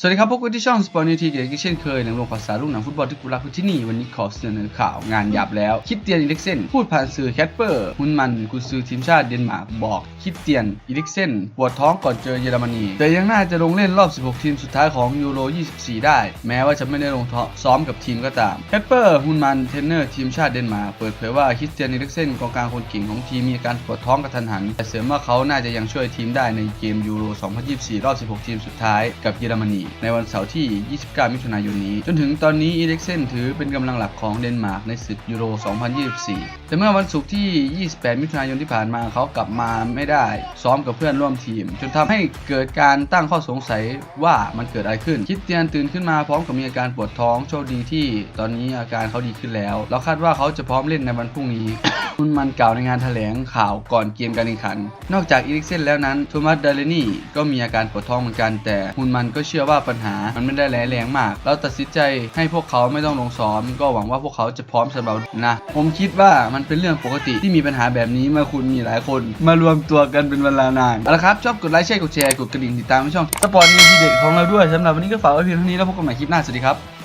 สวัสดีครับพบกันที่ช่องสปอร์ตนิวทีเกียร์เช่นเคยหนังลงภาษาลูกหนังฟุตบอลที่กูรักที่นี่ วันนี้ขอเสนอข่าวงานหยาบแล้ว คิดเตียนอีลิกเซนพูดผ่านสื่อแคทเปอร์ฮุนมันกุซือทีมชาติเดนมาร์กบอกคิดเตียนอีลิกเซนปวดท้องก่อนเจอเยอรมนี แต่ยังน่าจะลงเล่นรอบ 16 ทีมสุดท้ายของยูโร 24 ได้ แม้ว่าจะไม่ได้ลงซ้อมกับทีมก็ตามแคทเปอร์ฮุนมันเทรนเนอร์ทีมชาติเดนมาร์กเปิดเผยว่าคิดเตียนอีลิกเซนกองกลางคนเก่งของทีมมีอาการปวดท้องกระทันหัน แต่เสริมว่าเขาน่าจะยังช่วยทีมได้ในเกมยูโร 2024 รอบ 16 ทีมสุดท้ายกับเยอรมนีในวันเสาร์ที่ 29 มิถุนายนนี้ จนถึงตอนนี้อีเล็กเซนถือเป็นกำลังหลักของเดนมาร์กในศึกยูโร 2024 แต่เมื่อวันศุกร์ที่ 28 มิถุนายนที่ผ่านมาเขากลับมาไม่ได้ ซ้อมกับเพื่อนร่วมทีม จนทำให้เกิดการตั้งข้อสงสัยว่ามันเกิดอะไรขึ้น คิดเตียนตื่นขึ้นมาพร้อมกับมีอาการปวดท้องโชคดีที่ ตอนนี้อาการเขาดีขึ้นแล้ว เราคาดว่าเขาจะพร้อมเล่นในวันพรุ่งนี้ คุณมันกล่าวในงานแถลงข่าวก่อนเกมการแข่งขัน นอกจากอีริกเซนแล้วนั้นโทมัสเดลนี่ก็มีอาการปวดท้องเหมือนกันแต่คุณมันก็เชื่อว่าปัญหามันไม่ได้แร้แรงมาก เราตัดสินใจให้พวกเขาไม่ต้องลงซ้อม ก็หวังว่าพวกเขาจะพร้อมสำหรับนะ ผมคิดว่ามันเป็นเรื่องปกติที่มีปัญหาแบบนี้เมื่อคุณมีหลายคน มารวมตัวกันเป็นเวลานานเอาละครับชอบกดไลค์แชร์กดแชร์กดกระดิ่งติดตามช่องสปอร์ตนิวทีเด็ดของเราด้วยสำหรับวันนี้ก็ฝากไว้เพียงเท่านี้แล้วพบกันใหม่คลิปหน้าสวัสดีครับ